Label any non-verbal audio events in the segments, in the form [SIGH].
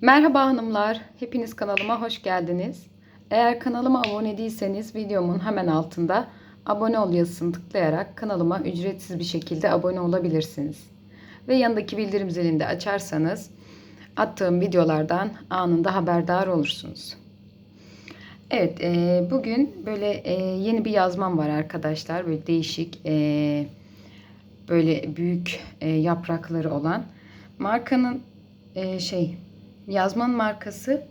Merhaba hanımlar, hepiniz kanalıma hoş geldiniz. Eğer kanalıma abone değilseniz videomun hemen altında abone ol yazısını tıklayarak kanalıma ücretsiz bir şekilde abone olabilirsiniz. Ve yanındaki bildirim zilini de açarsanız attığım videolardan anında haberdar olursunuz. Evet, e, bugün böyle e, yeni bir yazmam var arkadaşlar. Böyle değişik, e, böyle büyük e, yaprakları olan. Markanın e, şey yazmanın markası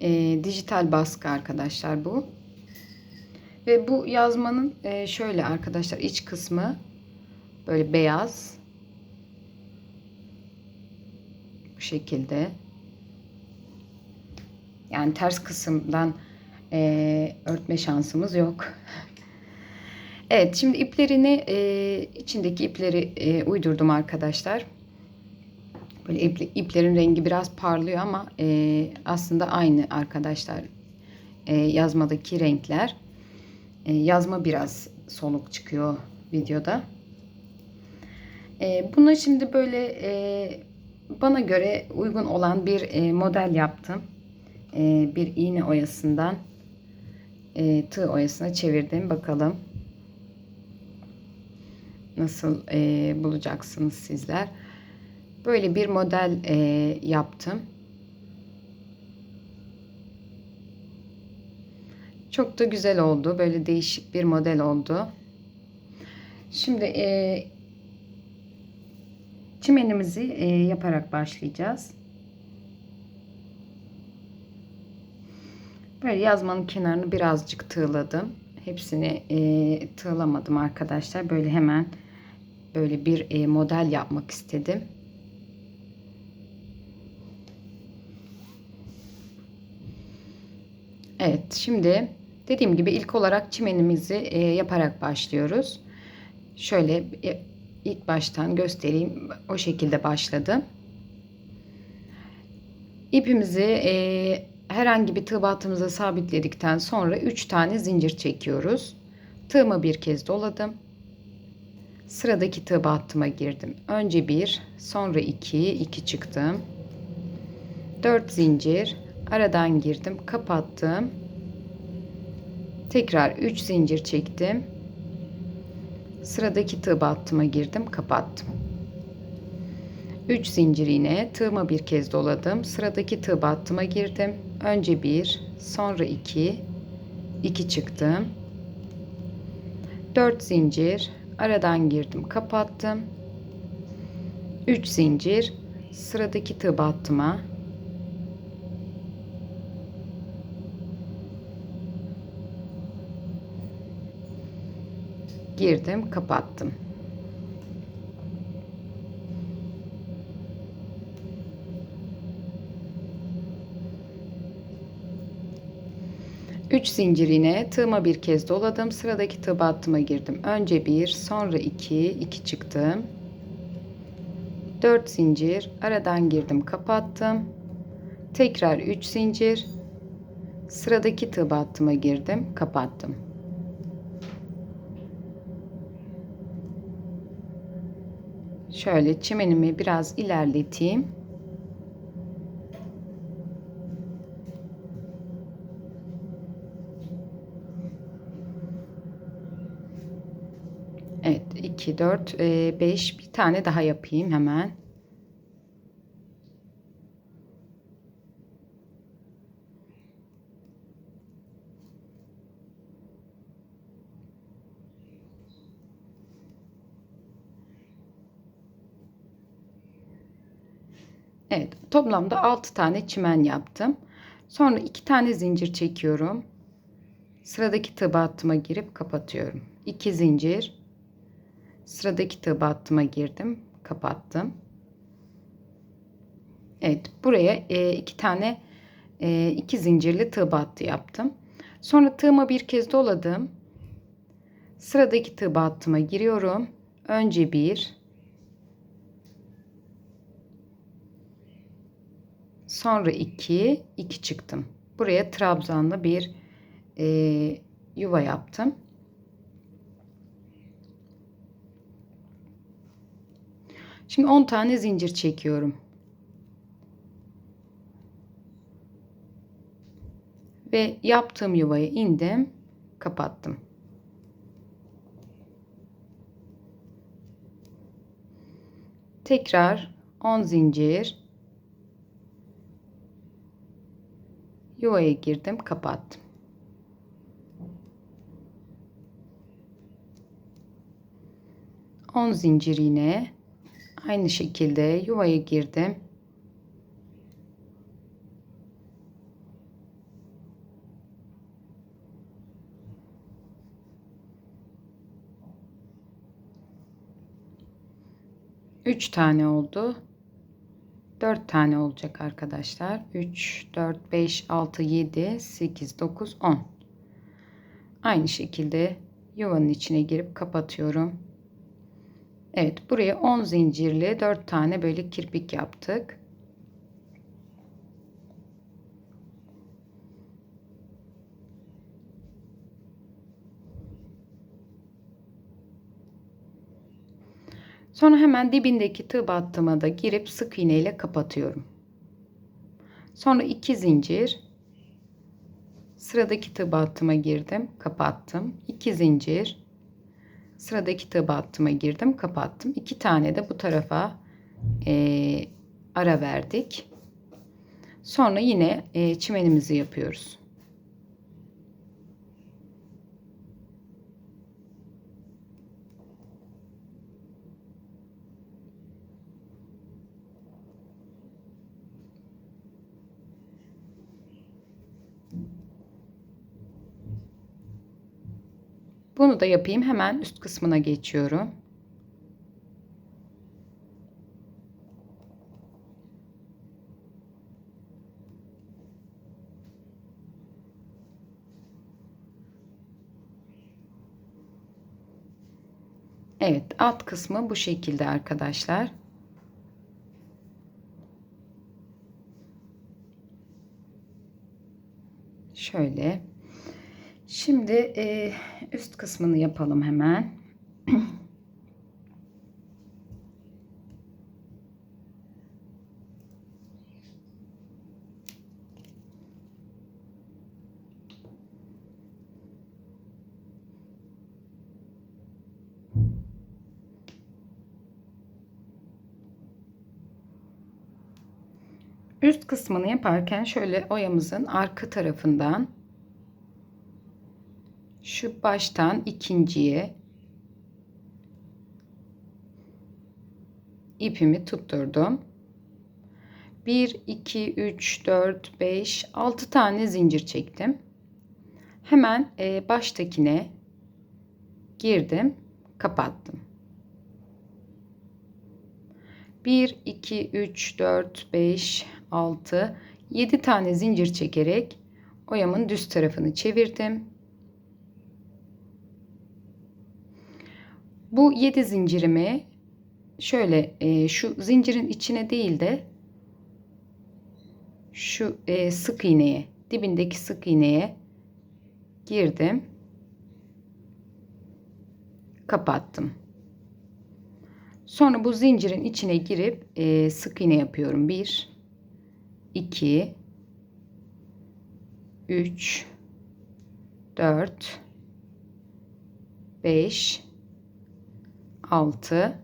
e, dijital baskı arkadaşlar bu. Ve bu yazmanın e, şöyle arkadaşlar iç kısmı böyle beyaz. Bu şekilde. Yani ters kısımdan e, örtme şansımız yok. evet şimdi iplerini e, içindeki ipleri e, uydurdum arkadaşlar. Böyle ip, iplerin rengi biraz parlıyor ama e, aslında aynı arkadaşlar. E, yazmadaki renkler. E, yazma biraz soluk çıkıyor videoda. E, bunu şimdi böyle e, bana göre uygun olan bir e, model yaptım. E, bir iğne oyasından e, tığ oyasına çevirdim. Bakalım nasıl e, bulacaksınız sizler. Böyle bir model e, yaptım. Çok da güzel oldu. Böyle değişik bir model oldu. Şimdi e, çimenimizi e, yaparak başlayacağız. Böyle yazmanın kenarını birazcık tığladım. Hepsini e, tığlamadım arkadaşlar. Böyle hemen böyle bir e, model yapmak istedim. Evet şimdi dediğim gibi ilk olarak çimenimizi e, yaparak başlıyoruz. Şöyle e, ilk baştan göstereyim. O şekilde başladım. İpimizi e, herhangi bir tığ battığımıza sabitledikten sonra 3 tane zincir çekiyoruz. Tığımı bir kez doladım. Sıradaki tığ battıma girdim. Önce 1, sonra 2, 2 çıktım. 4 zincir, aradan girdim, kapattım. Tekrar 3 zincir çektim. Sıradaki tığ battıma girdim, kapattım. 3 zincir yine tığıma bir kez doladım. Sıradaki tığ battıma girdim. Önce 1, sonra 2, 2 çıktım. 4 zincir, aradan girdim, kapattım. 3 zincir, sıradaki tığ battıma girdim, kapattım. Üç zincir yine tığıma bir kez doladım. Sıradaki tığ battıma girdim. Önce bir, sonra iki, iki çıktım. Dört zincir aradan girdim, kapattım. Tekrar üç zincir. Sıradaki tığ battıma girdim, kapattım. Şöyle çimenimi biraz ilerleteyim. Evet 2 4 5 bir tane daha yapayım hemen. Evet toplamda 6 tane çimen yaptım. Sonra 2 tane zincir çekiyorum. Sıradaki tığ battıma girip kapatıyorum. 2 zincir. Sıradaki tığ battıma girdim, kapattım. Evet, buraya 2 e, tane 2 e, zincirli tığ battı yaptım. Sonra tığıma bir kez doladım. Sıradaki tığ battıma giriyorum. Önce bir, Sonra 2, 2 çıktım. Buraya trabzanlı bir e, yuva yaptım. Şimdi 10 tane zincir çekiyorum. Ve yaptığım yuvaya indim, kapattım. Tekrar 10 zincir yuvaya girdim, kapattım. On zincir yine aynı şekilde yuvaya girdim. Üç tane oldu. 4 tane olacak arkadaşlar. 3, 4, 5, 6, 7, 8, 9, 10. Aynı şekilde yuvanın içine girip kapatıyorum. Evet buraya 10 zincirli 4 tane böyle kirpik yaptık. Sonra hemen dibindeki tığ battıma da girip sık iğne ile kapatıyorum. Sonra 2 zincir sıradaki tığ battıma girdim, kapattım. 2 zincir sıradaki tığ battıma girdim, kapattım. 2 tane de bu tarafa e, ara verdik. Sonra yine e, çimenimizi yapıyoruz. Bunu da yapayım. Hemen üst kısmına geçiyorum. Evet, alt kısmı bu şekilde arkadaşlar. Şöyle. Şimdi e, üst kısmını yapalım hemen. Üst kısmını yaparken şöyle oyamızın arka tarafından şu baştan ikinciye ipimi tutturdum. 1 2 3 4 5 6 tane zincir çektim. Hemen e, baştakine girdim, kapattım. 1 2 3 4 5 6 7 tane zincir çekerek oyamın düz tarafını çevirdim Bu 7 zincirimi şöyle e, şu zincirin içine değil de şu e, sık iğneye dibindeki sık iğneye girdim. Kapattım. Sonra bu zincirin içine girip e, sık iğne yapıyorum. 1 2 3 4 5 6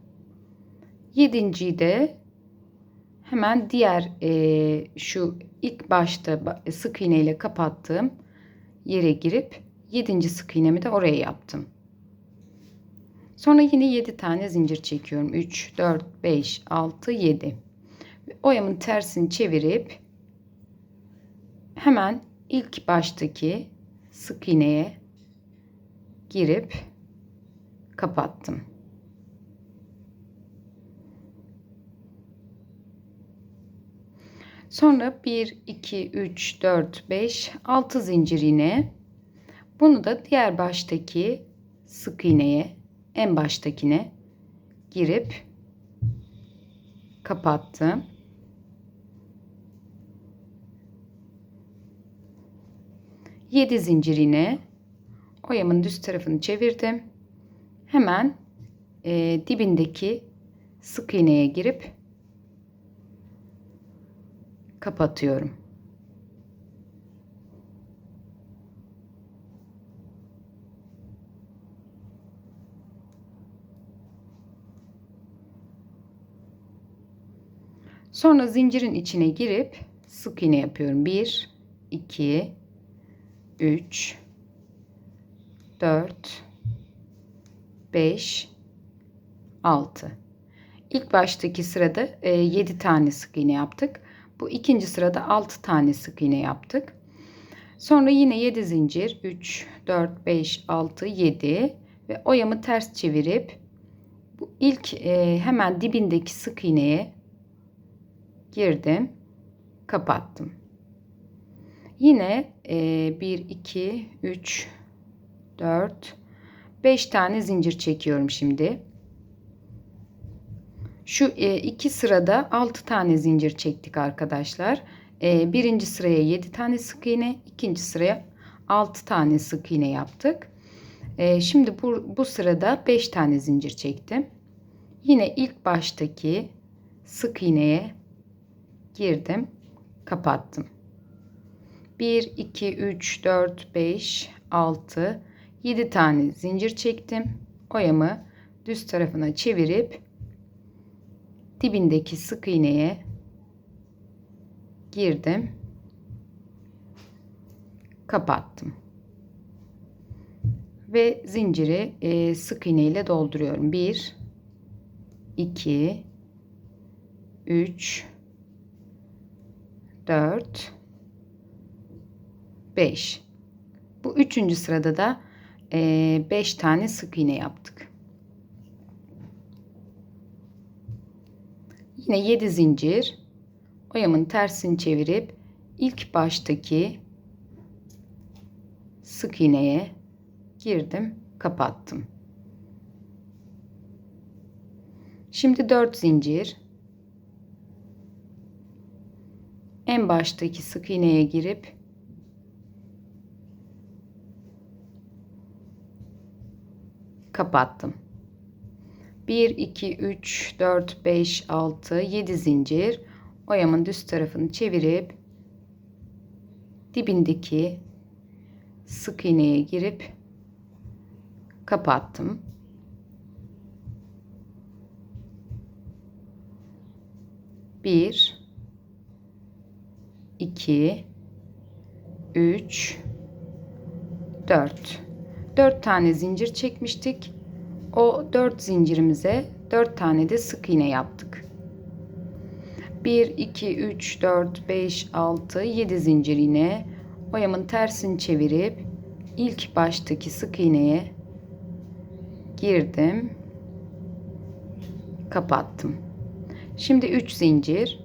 yedinciyi de hemen diğer e, şu ilk başta sık iğne ile kapattığım yere girip yedinci sık iğnemi de oraya yaptım. Sonra yine 7 tane zincir çekiyorum. 3, 4, 5, 6, 7. Oyamın tersini çevirip hemen ilk baştaki sık iğneye girip kapattım. Sonra 1, 2, 3, 4, 5, 6 zincir iğne. Bunu da diğer baştaki sık iğneye, en baştakine girip kapattım. Yedi zincir iğne oyamın düz tarafını çevirdim. Hemen e, dibindeki sık iğneye girip kapatıyorum. Sonra zincirin içine girip sık iğne yapıyorum. 1 2 3 4 5 6 İlk baştaki sırada e, 7 tane sık iğne yaptık. Bu ikinci sırada 6 tane sık iğne yaptık. Sonra yine 7 zincir 3 4 5 6 7 ve oyamı ters çevirip bu ilk e, hemen dibindeki sık iğneye girdim kapattım yine e, 1 2 3 4 5 tane zincir çekiyorum şimdi şu e, iki sırada 6 tane zincir çektik arkadaşlar. E, birinci sıraya 7 tane sık iğne ikinci sıraya 6 tane sık iğne yaptık. E, şimdi bu, bu sırada 5 tane zincir çektim. Yine ilk baştaki sık iğneye girdim kapattım. 1 2 3 4 5 6 7 tane zincir çektim. Oyamı düz tarafına çevirip dibindeki sık iğneye girdim. Kapattım. Ve zinciri e, sık iğne ile dolduruyorum. 1 2 3 4 5 bu üçüncü sırada da 5 e, tane sık iğne yaptık yine 7 zincir. Oyamın tersini çevirip ilk baştaki sık iğneye girdim kapattım. Şimdi 4 zincir. En baştaki sık iğneye girip kapattım. 1 2 3 4 5 6 7 zincir oyamın düz tarafını çevirip dibindeki sık iğneye girip kapattım. Bir, iki, üç, dört. 4 tane zincir çekmiştik. O 4 zincirimize 4 tane de sık iğne yaptık. 1 2 3 4 5 6 7 zincir iğne oyamın tersini çevirip ilk baştaki sık iğneye girdim. Kapattım. Şimdi 3 zincir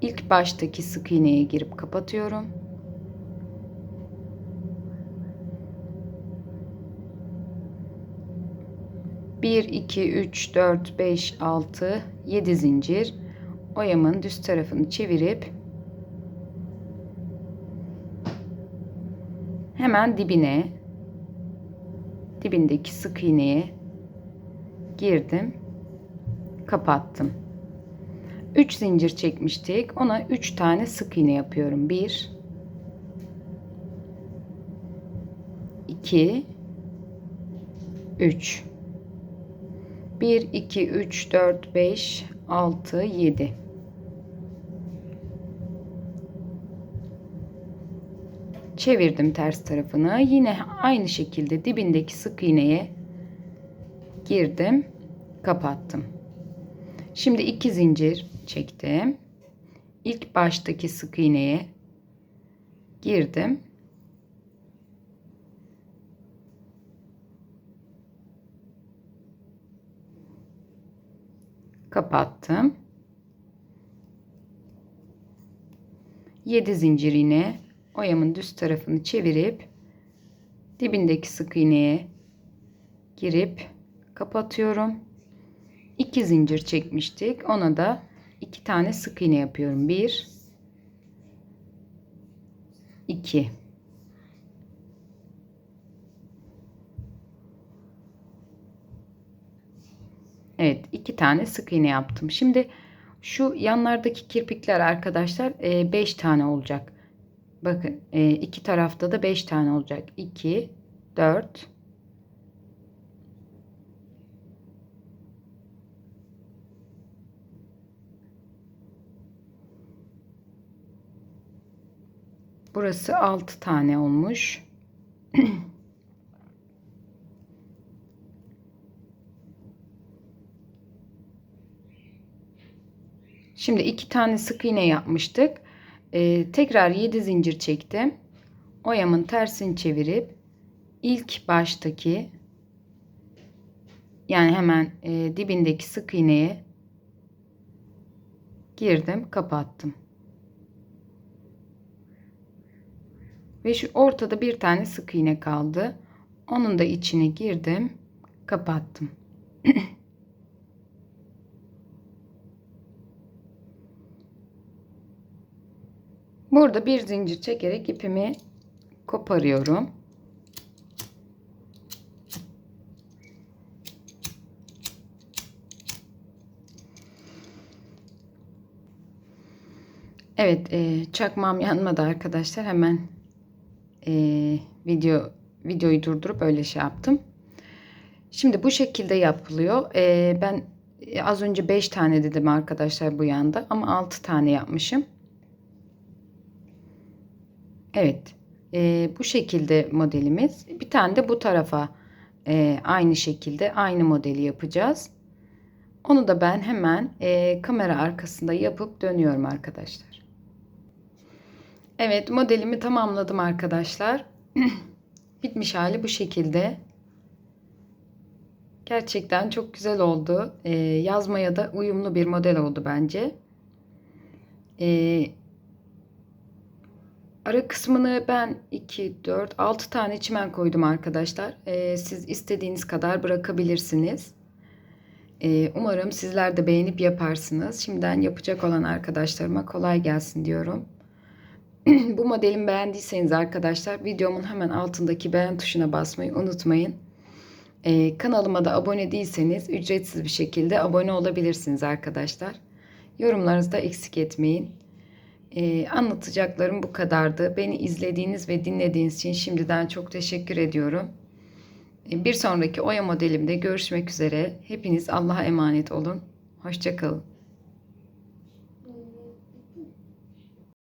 ilk baştaki sık iğneye girip kapatıyorum. 1 2 3 4 5 6 7 zincir. Oyamın düz tarafını çevirip hemen dibine dibindeki sık iğneye girdim kapattım. 3 zincir çekmiştik. Ona 3 tane sık iğne yapıyorum. 1 2 3 1 2 3 4 5 6 7 çevirdim ters tarafını. Yine aynı şekilde dibindeki sık iğneye girdim kapattım. Şimdi iki zincir çektim. İlk baştaki sık iğneye girdim kapattım. 7 zincir iğne oyamın düz tarafını çevirip dibindeki sık iğneye girip kapatıyorum. 2 zincir çekmiştik. Ona da 2 tane sık iğne yapıyorum. 1 2 Evet iki tane sık iğne yaptım. Şimdi şu yanlardaki kirpikler arkadaşlar e, 5 tane olacak. Bakın e, iki tarafta da 5 tane olacak. 2, 4, 5. Burası 6 tane olmuş. [CLEARS THROAT] Şimdi iki tane sık iğne yapmıştık. Ee, tekrar 7 zincir çektim. Oyamın tersini çevirip ilk baştaki yani hemen e, dibindeki sık iğneye girdim, kapattım. Ve şu ortada bir tane sık iğne kaldı. Onun da içine girdim, kapattım. [CLEARS THROAT] Burada bir zincir çekerek ipimi koparıyorum. Evet, e, çakmağım yanmadı arkadaşlar. Hemen e, video videoyu durdurup öyle şey yaptım. Şimdi bu şekilde yapılıyor. E, ben az önce 5 tane dedim arkadaşlar bu yanda ama 6 tane yapmışım. Evet. E, bu şekilde modelimiz. Bir tane de bu tarafa e, aynı şekilde aynı modeli yapacağız. Onu da ben hemen e, kamera arkasında yapıp dönüyorum arkadaşlar. Evet modelimi tamamladım arkadaşlar. [CLEARS THROAT] Bitmiş hali bu şekilde. Gerçekten çok güzel oldu. E, yazmaya da uyumlu bir model oldu bence. Eee Ara kısmını ben 2, 4, 6 tane çimen koydum arkadaşlar. Ee, siz istediğiniz kadar bırakabilirsiniz. Ee, umarım sizler de beğenip yaparsınız. Şimdiden yapacak olan arkadaşlarıma kolay gelsin diyorum. [CLEARS THROAT] Bu modelimi beğendiyseniz arkadaşlar videomun hemen altındaki beğen tuşuna basmayı unutmayın. Ee, kanalıma da abone değilseniz ücretsiz bir şekilde abone olabilirsiniz arkadaşlar. Yorumlarınızı da eksik etmeyin. Ee, anlatacaklarım bu kadardı. Beni izlediğiniz ve dinlediğiniz için şimdiden çok teşekkür ediyorum. Ee, bir sonraki Oya modelimde görüşmek üzere. Hepiniz Allah'a emanet olun. Hoşçakalın.